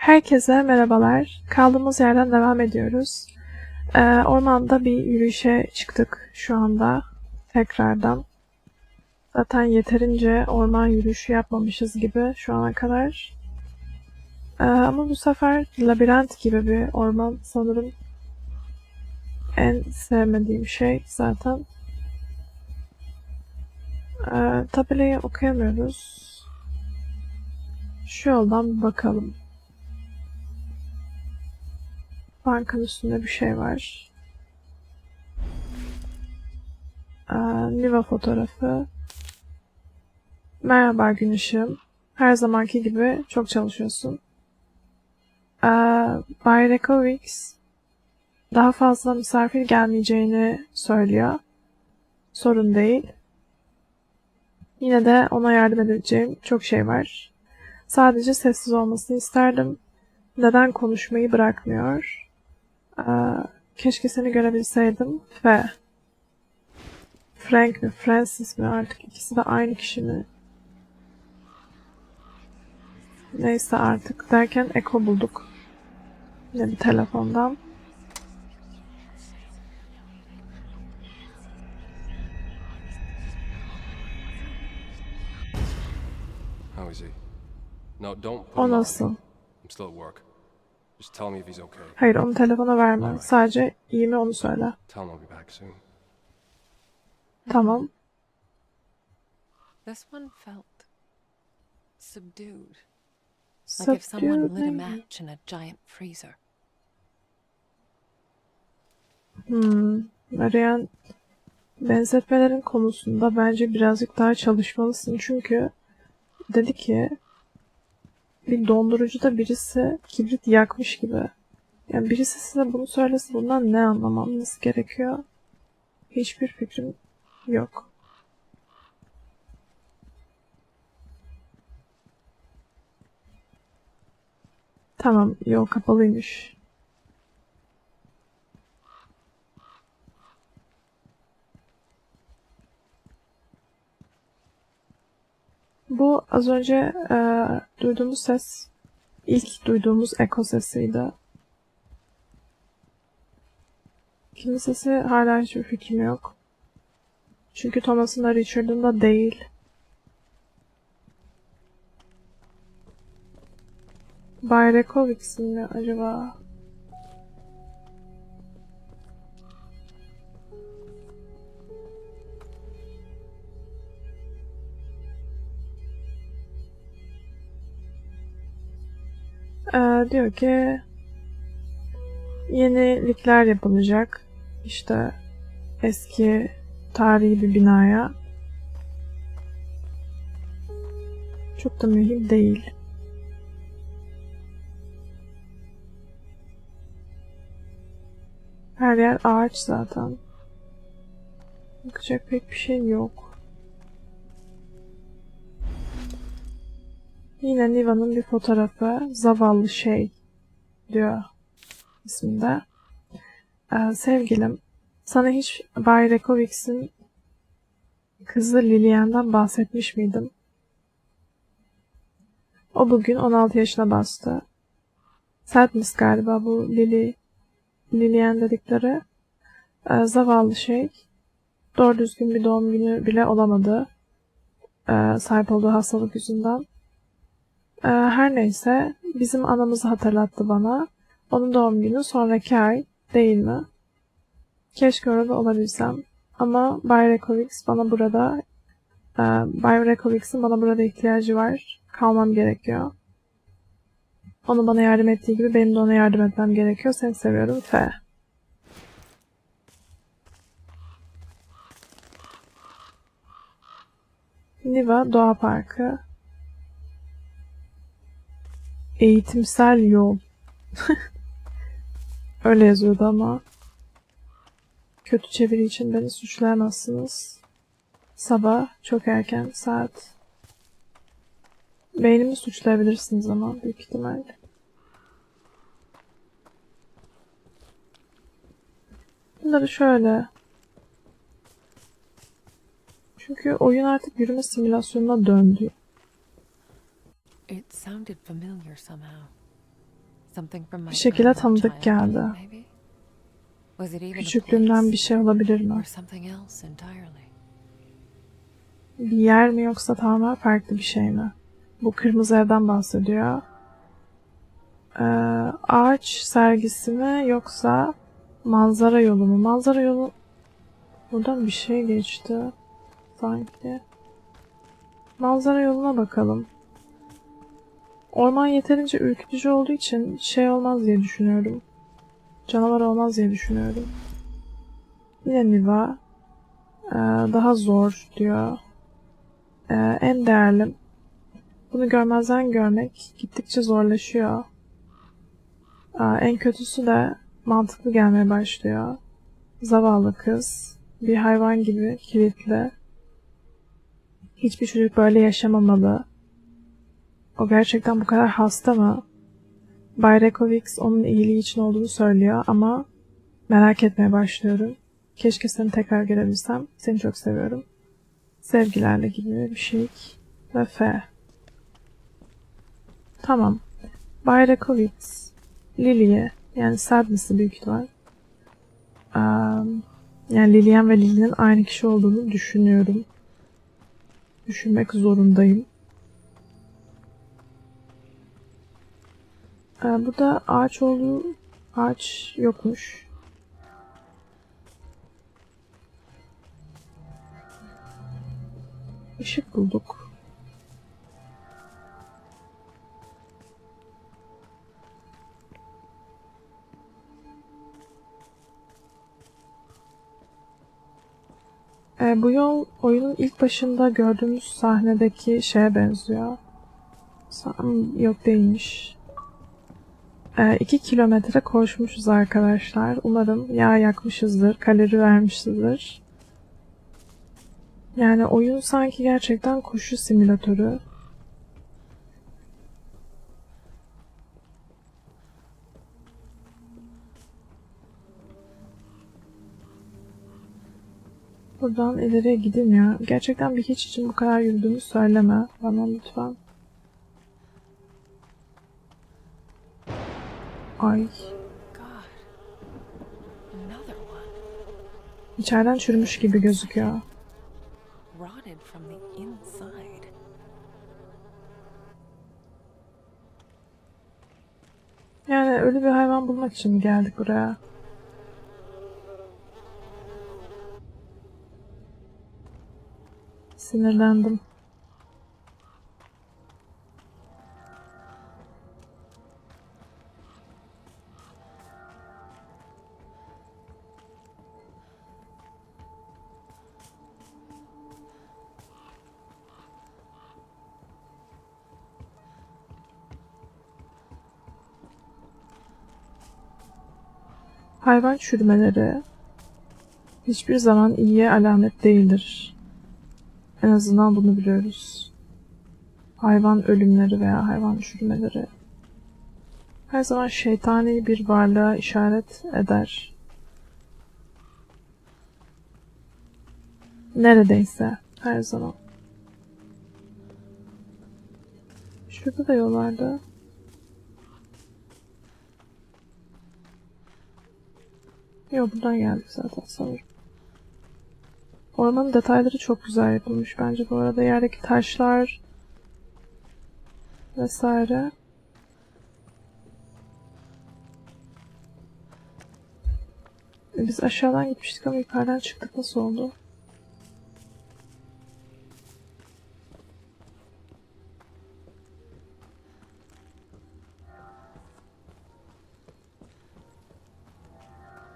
Herkese merhabalar. Kaldığımız yerden devam ediyoruz. Ee, ormanda bir yürüyüşe çıktık şu anda tekrardan. Zaten yeterince orman yürüyüşü yapmamışız gibi şu ana kadar. Ee, ama bu sefer labirent gibi bir orman sanırım en sevmediğim şey zaten. Ee, tabelayı okuyamıyoruz. Şu yoldan bakalım. Bankın üstünde bir şey var. Ee, Niva fotoğrafı. Merhaba gün. Her zamanki gibi çok çalışıyorsun. Ee, Bay Rekovics daha fazla misafir gelmeyeceğini söylüyor. Sorun değil. Yine de ona yardım edeceğim çok şey var. Sadece sessiz olmasını isterdim. Neden konuşmayı bırakmıyor? Ee, keşke seni görebilseydim. Ve Frank mi, Francis mi artık ikisi de aynı kişi mi? Neyse artık derken Eko bulduk. Yine bir telefondan. How is he? No, don't put O nasıl? Just tell me if he's okay. Hayır onu telefona verme. Sadece iyi mi onu söyle. Tell him I'll be back soon. Tamam. This one felt subdued. Like if someone lit a Subdued. match in a giant freezer. Hmm. Arayan benzetmelerin konusunda bence birazcık daha çalışmalısın. Çünkü dedi ki bir dondurucuda birisi kibrit yakmış gibi. Yani birisi size bunu söylese bundan ne anlamanız gerekiyor? Hiçbir fikrim yok. Tamam, yol kapalıymış. Bu az önce e, duyduğumuz ses ilk duyduğumuz eko sesiydi. Kimin sesi hala hiçbir fikrim yok. Çünkü Thomas'ın da Richard'ın da değil. Bay Rekovics'in mi acaba? Diyor ki yenilikler yapılacak. İşte eski tarihi bir binaya. Çok da mühim değil. Her yer ağaç zaten. Bakacak pek bir şey yok. Yine Niva'nın bir fotoğrafı. Zavallı şey diyor isminde. Ee, sevgilim, sana hiç Bay Rekovics'in kızı Lilian'dan bahsetmiş miydim? O bugün 16 yaşına bastı. Sadness galiba bu Lily, Lilian dedikleri. Ee, zavallı şey. Doğru düzgün bir doğum günü bile olamadı. Ee, sahip olduğu hastalık yüzünden. Ee, her neyse bizim anamızı hatırlattı bana. Onun doğum günü sonraki ay değil mi? Keşke orada olabilsem. Ama Bay Rekovics bana burada e, Bay Rekovics'in bana burada ihtiyacı var. Kalmam gerekiyor. Onun bana yardım ettiği gibi benim de ona yardım etmem gerekiyor. Seni seviyorum. F. Niva Doğa Parkı Eğitimsel yol. Öyle yazıyordu ama. Kötü çeviri için beni suçlayamazsınız. Sabah çok erken saat. Beynimi suçlayabilirsiniz ama büyük ihtimal. Bunları şöyle. Çünkü oyun artık yürüme simülasyonuna döndü. It sounded familiar somehow. Something from my Bir şekilde tanıdık geldi. maybe? Was it even a Küçüklüğümden bir şey olabilir mi? or something else entirely? Bir yer mi yoksa tamamen farklı bir şey mi? Bu kırmızı evden bahsediyor. Ee, ağaç sergisi mi yoksa manzara yolu mu? Manzara yolu... Buradan bir şey geçti. Sanki. Manzara yoluna bakalım. Orman yeterince ürkütücü olduğu için şey olmaz diye düşünüyorum. Canavar olmaz diye düşünüyorum. Yine Niva. Ee, daha zor diyor. Ee, en değerli. Bunu görmezden görmek gittikçe zorlaşıyor. Ee, en kötüsü de mantıklı gelmeye başlıyor. Zavallı kız. Bir hayvan gibi kilitli. Hiçbir çocuk böyle yaşamamalı. O gerçekten bu kadar hasta mı? Bay Rekovics onun iyiliği için olduğunu söylüyor ama merak etmeye başlıyorum. Keşke seni tekrar görebilsem. Seni çok seviyorum. Sevgilerle gibi bir şey. Ve F. Tamam. Bay Rekovics, Lily'ye yani Sadness'ı büyük ihtimal. Um, yani Lillian ve Lily'nin aynı kişi olduğunu düşünüyorum. Düşünmek zorundayım. Ee, burada ağaç olduğu ağaç yokmuş. Işık bulduk. Ee, bu yol oyunun ilk başında gördüğümüz sahnedeki şeye benziyor. Sam yok değilmiş. Ee, iki kilometre koşmuşuz arkadaşlar. Umarım yağ yakmışızdır, kalori vermişizdir. Yani oyun sanki gerçekten koşu simülatörü. Buradan ileriye gidilmiyor. Gerçekten bir hiç için bu kadar yürüdüğümü söyleme bana lütfen. Ay, içeriden çürümüş gibi gözüküyor. Yani ölü bir hayvan bulmak için mi geldik buraya? Sinirlendim. Hayvan çürümeleri hiçbir zaman iyiye alamet değildir. En azından bunu biliyoruz. Hayvan ölümleri veya hayvan çürümeleri her zaman şeytani bir varlığa işaret eder. Neredeyse her zaman. Şurada da yol Yok buradan geldik zaten sanırım. Ormanın detayları çok güzel yapılmış bence bu arada. Yerdeki taşlar vesaire. Biz aşağıdan gitmiştik ama yukarıdan çıktık. Nasıl oldu?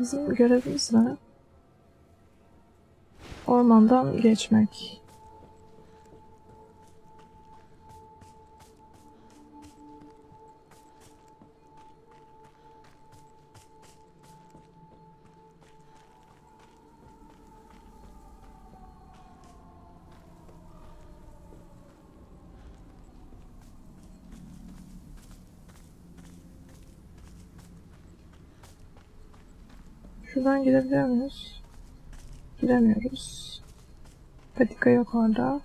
Bizim görevimiz ne? Ormandan geçmek. Şuradan girebiliyor muyuz? Giremiyoruz. Patika yok orada.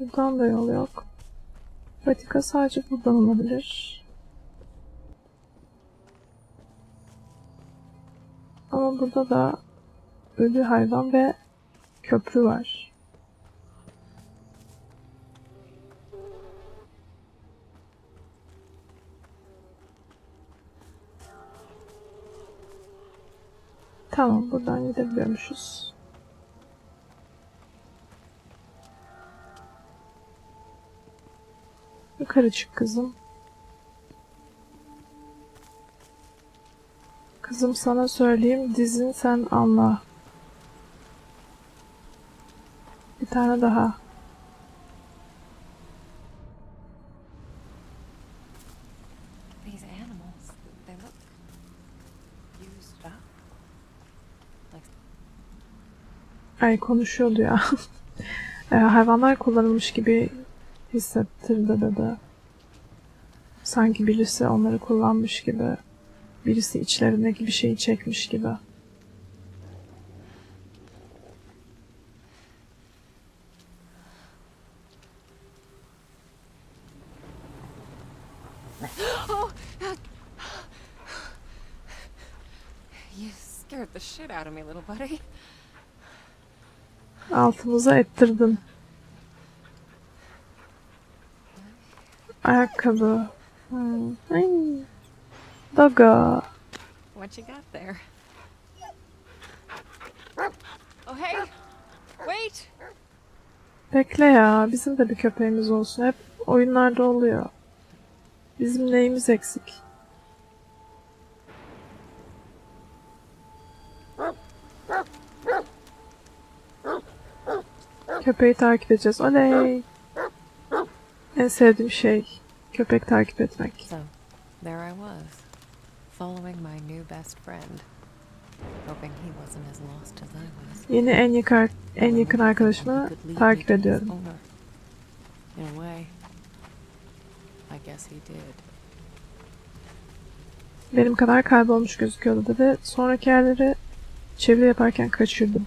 Buradan da yol yok. Patika sadece buradan olabilir. Burada da ölü hayvan ve köprü var. Tamam buradan gidebiliyormuşuz. Yukarı çık kızım. Kızım sana söyleyeyim dizin sen anla. Bir tane daha. Ay konuşuyordu ya. E, hayvanlar kullanılmış gibi hissettirdi dedi. Sanki birisi onları kullanmış gibi. Birisi içlerindeki bir şeyi çekmiş gibi. Altımıza ettirdin. Ayakkabı. Hmm. Ay. Daga. What you got there? Oh hey! Wait! Bekle ya. Bizim de bir köpeğimiz olsun. Hep oyunlarda oluyor. Bizim neyimiz eksik? Köpeği takip edeceğiz. Oley! En sevdiğim şey. Köpek takip etmek. So, there I was, following my new best friend, hoping he wasn't as lost as I was. Yeni en yakın, en yakın arkadaşımı takip ediyorum. In a way, I guess he did. Benim kadar kaybolmuş gözüküyordu dedi. Sonraki yerleri çeviri yaparken kaçırdım.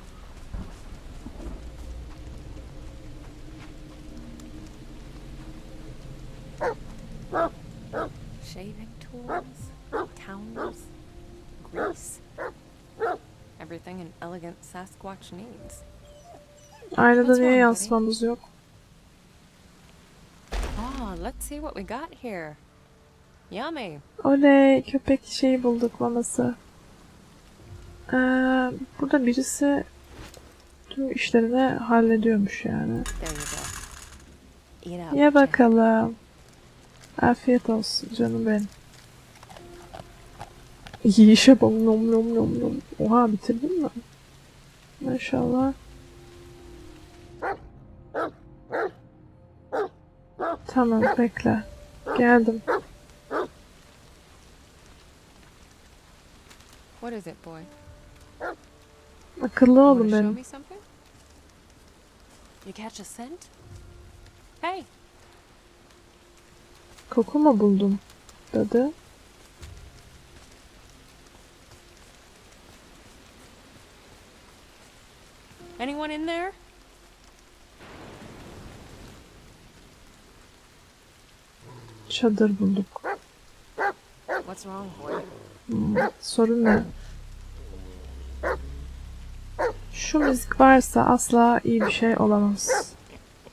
Elegant Sasquatch needs. Aynada niye yansımamız yok? Oh, let's see what we got here. Yummy. Oley köpek şeyi bulduk maması. Ee, burada birisi tüm işlerini hallediyormuş yani. Ye bakalım. Afiyet olsun canım benim. Yiyişe bak nom nom nom nom. Oha bitirdin mi? Maşallah. Tamam bekle. Geldim. What is it, boy? Akıllı show benim. You catch a scent? Hey, Koku mu buldum? Dedi. Anyone in there? Çadır bulduk. What's wrong, boy? Hmm, sorun ne? Şu müzik varsa asla iyi bir şey olamaz.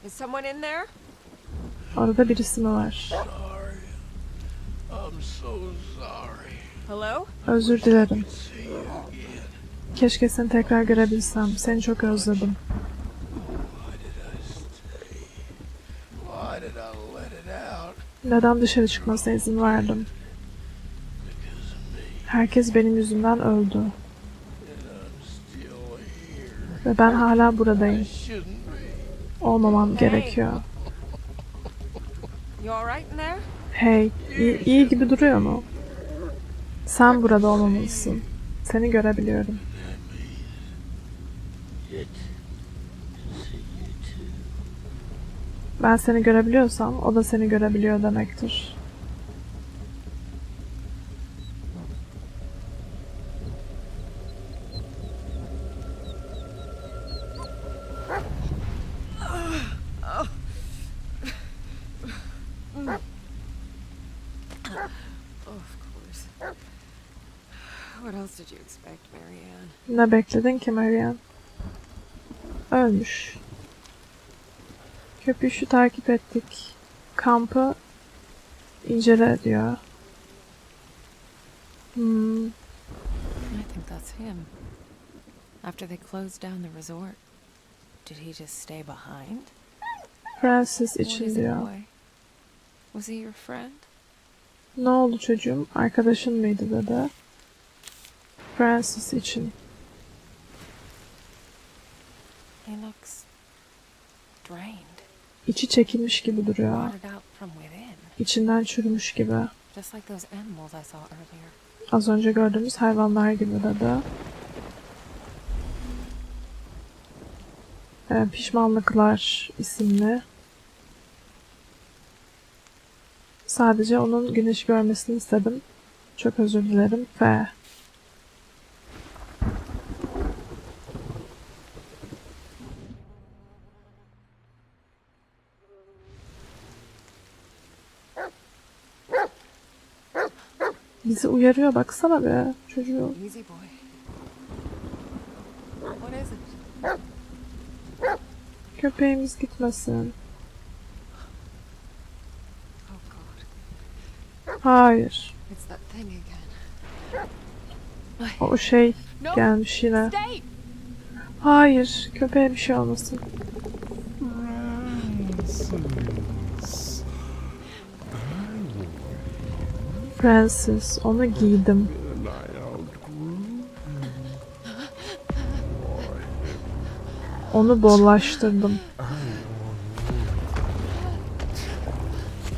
Is someone in there? Orada birisi mi var? I'm so sorry. Hello? Özür dilerim. Keşke seni tekrar görebilsem. Seni çok özledim. Neden dışarı çıkmasına izin verdim? Herkes benim yüzümden öldü. Ve ben hala buradayım. Olmamam gerekiyor. Hey, iyi, iyi gibi duruyor mu? Sen burada olmamalısın. Seni görebiliyorum. Ben seni görebiliyorsam o da seni görebiliyor demektir. Ne bekledin ki Marianne? Ölmüş. Köpüşü takip ettik. Kampı incele diyor. Hmm, I think that's him. After they closed down the resort, did he just stay behind? Francis için diyor. Was he your friend? Ne oldu çocuğum? Arkadaşın mıydı dedi. Francis için. He looks drained, İçi çekilmiş gibi duruyor. İçinden çürümüş gibi. Az önce gördüğümüz hayvanlar gibi dedi. Ee, Pişmanlıklar isimli. Sadece onun güneş görmesini istedim. Çok özür dilerim. F. Bizi uyarıyor baksana be çocuğu. Köpeğimiz gitmesin. Hayır. O şey gelmiş yine. Hayır. Köpeğe bir şey olmasın. Francis. Onu giydim. Onu bollaştırdım.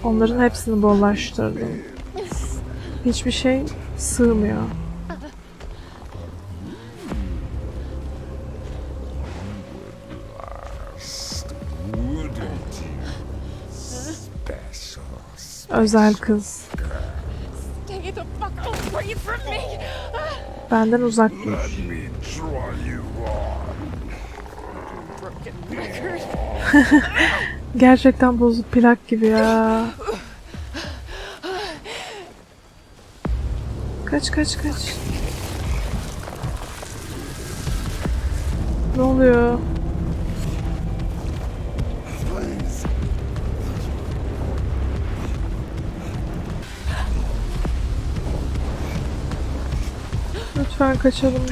Onların hepsini bollaştırdım. Hiçbir şey sığmıyor. Özel kız. Benden uzak dur. Gerçekten bozuk plak gibi ya. Kaç kaç kaç. Ne oluyor? Lütfen kaçalım.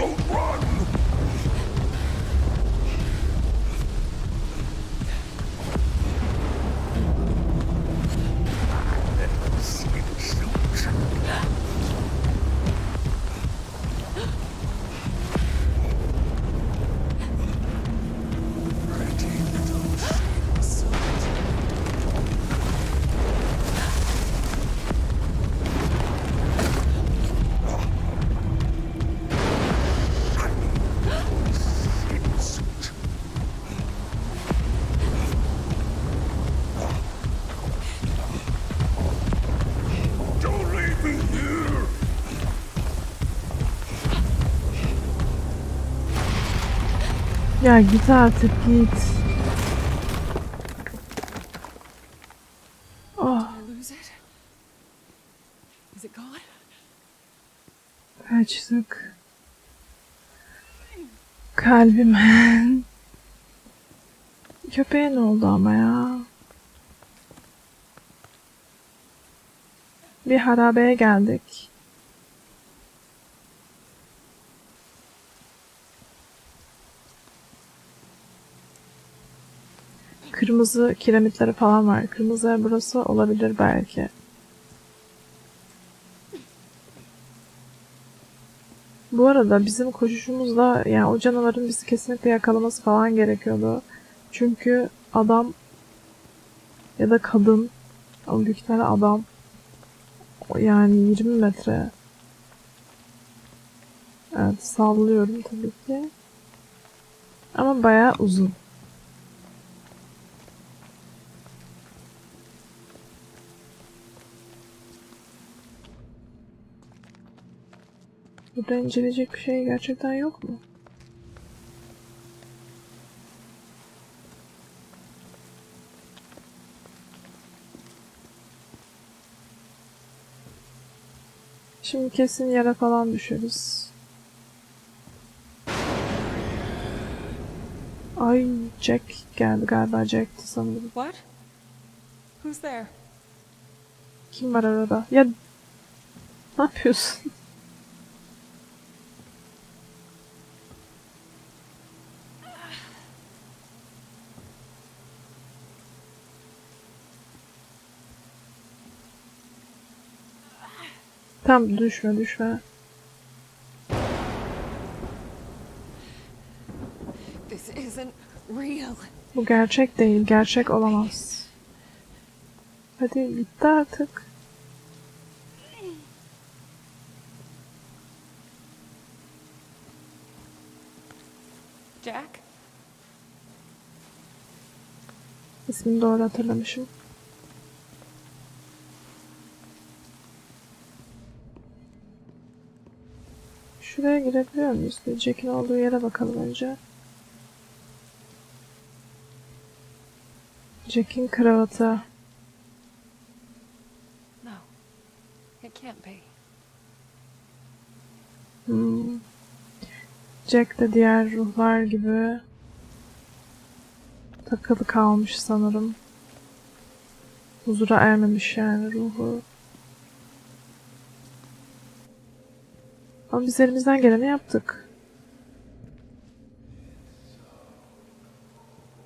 Ya git artık git. Oh, gone? kaçtık. Kalbime. Köpeğe ne oldu ama ya? Bir harabeye geldik. Kırmızı kiremitleri falan var. Kırmızı burası olabilir belki. Bu arada bizim koşuşumuzda yani o canavarın bizi kesinlikle yakalaması falan gerekiyordu. Çünkü adam ya da kadın ama büyük ihtimalle adam yani 20 metre evet sallıyorum tabii ki ama bayağı uzun. Burada inceleyecek bir şey gerçekten yok mu? Şimdi kesin yere falan düşeriz. Ay Jack geldi galiba Jack'ti sanırım. What? Who's there? Kim var arada? Ya ne yapıyorsun? Tam düşme düşme. This isn't real. Bu gerçek değil, gerçek olamaz. Hadi bitti artık. Jack? İsmini doğru hatırlamışım. Şuraya girebiliyor muyuz? Jack'in olduğu yere bakalım önce. Jack'in kravatı. No. It can't be. Hmm. Jack de diğer ruhlar gibi takılı kalmış sanırım. Huzura ermemiş yani ruhu. Ama biz elimizden geleni yaptık.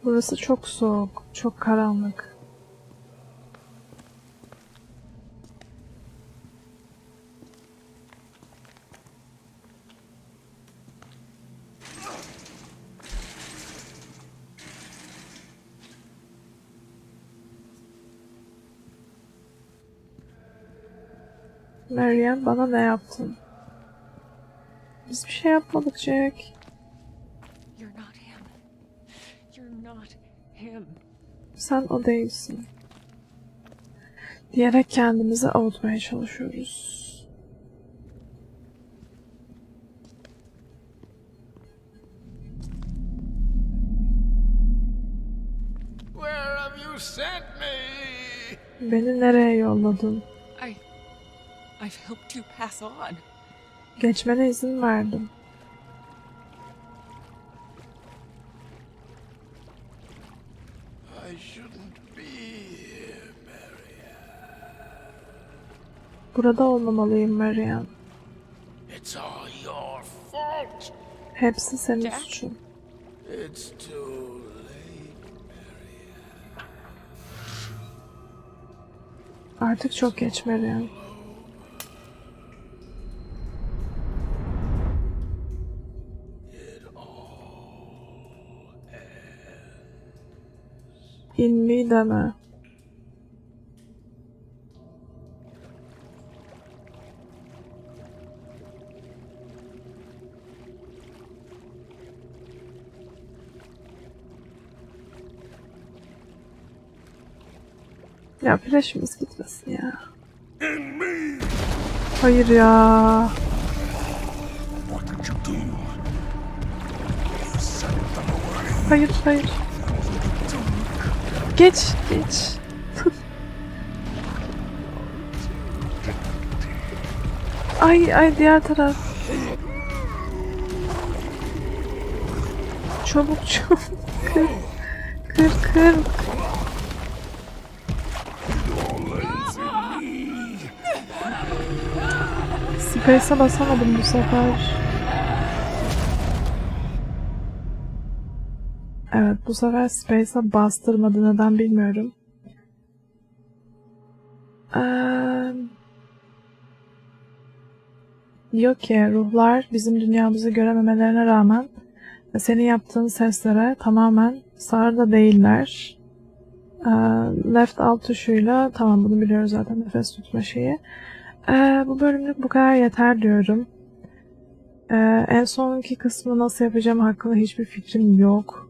Burası çok soğuk, çok karanlık. Meryem bana ne yaptın? Biz bir şey yapmadık Jack. You're not him. You're not him. Sen o değilsin. Diyerek kendimizi avutmaya çalışıyoruz. Where have you sent me? Beni nereye yolladın? I. I've helped you pass on. Geçmene izin verdim. I shouldn't be here, Burada olmamalıyım Meryem. It's all your fault. Hepsi senin Jack? suçun. It's too late. Artık çok geç Meryem. İnmi deme. Ya flash'ımız gitmesin ya. Hayır ya. Hayır hayır. Geç geç. ay ay diğer taraf. Çabuk çabuk. Kır kır kır. Space'e basamadım bu sefer. Bu sefer Space'e bastırmadı neden bilmiyorum. Eee, diyor ki ruhlar bizim dünyamızı görememelerine rağmen senin yaptığın seslere tamamen sağır değiller. Eee, left alt tuşuyla tamam bunu biliyoruz zaten nefes tutma şeyi. Eee, bu bölümlük bu kadar yeter diyorum. Eee, en sonki kısmı nasıl yapacağım hakkında hiçbir fikrim yok.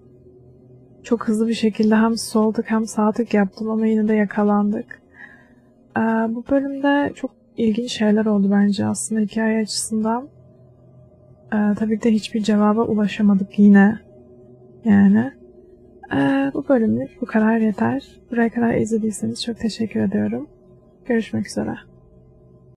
Çok hızlı bir şekilde hem sol hem sağ yaptım ama yine de yakalandık. Ee, bu bölümde çok ilginç şeyler oldu bence aslında hikaye açısından. Ee, tabii ki de hiçbir cevaba ulaşamadık yine. Yani. Ee, bu bölümlük bu kadar yeter. Buraya kadar izlediyseniz çok teşekkür ediyorum. Görüşmek üzere.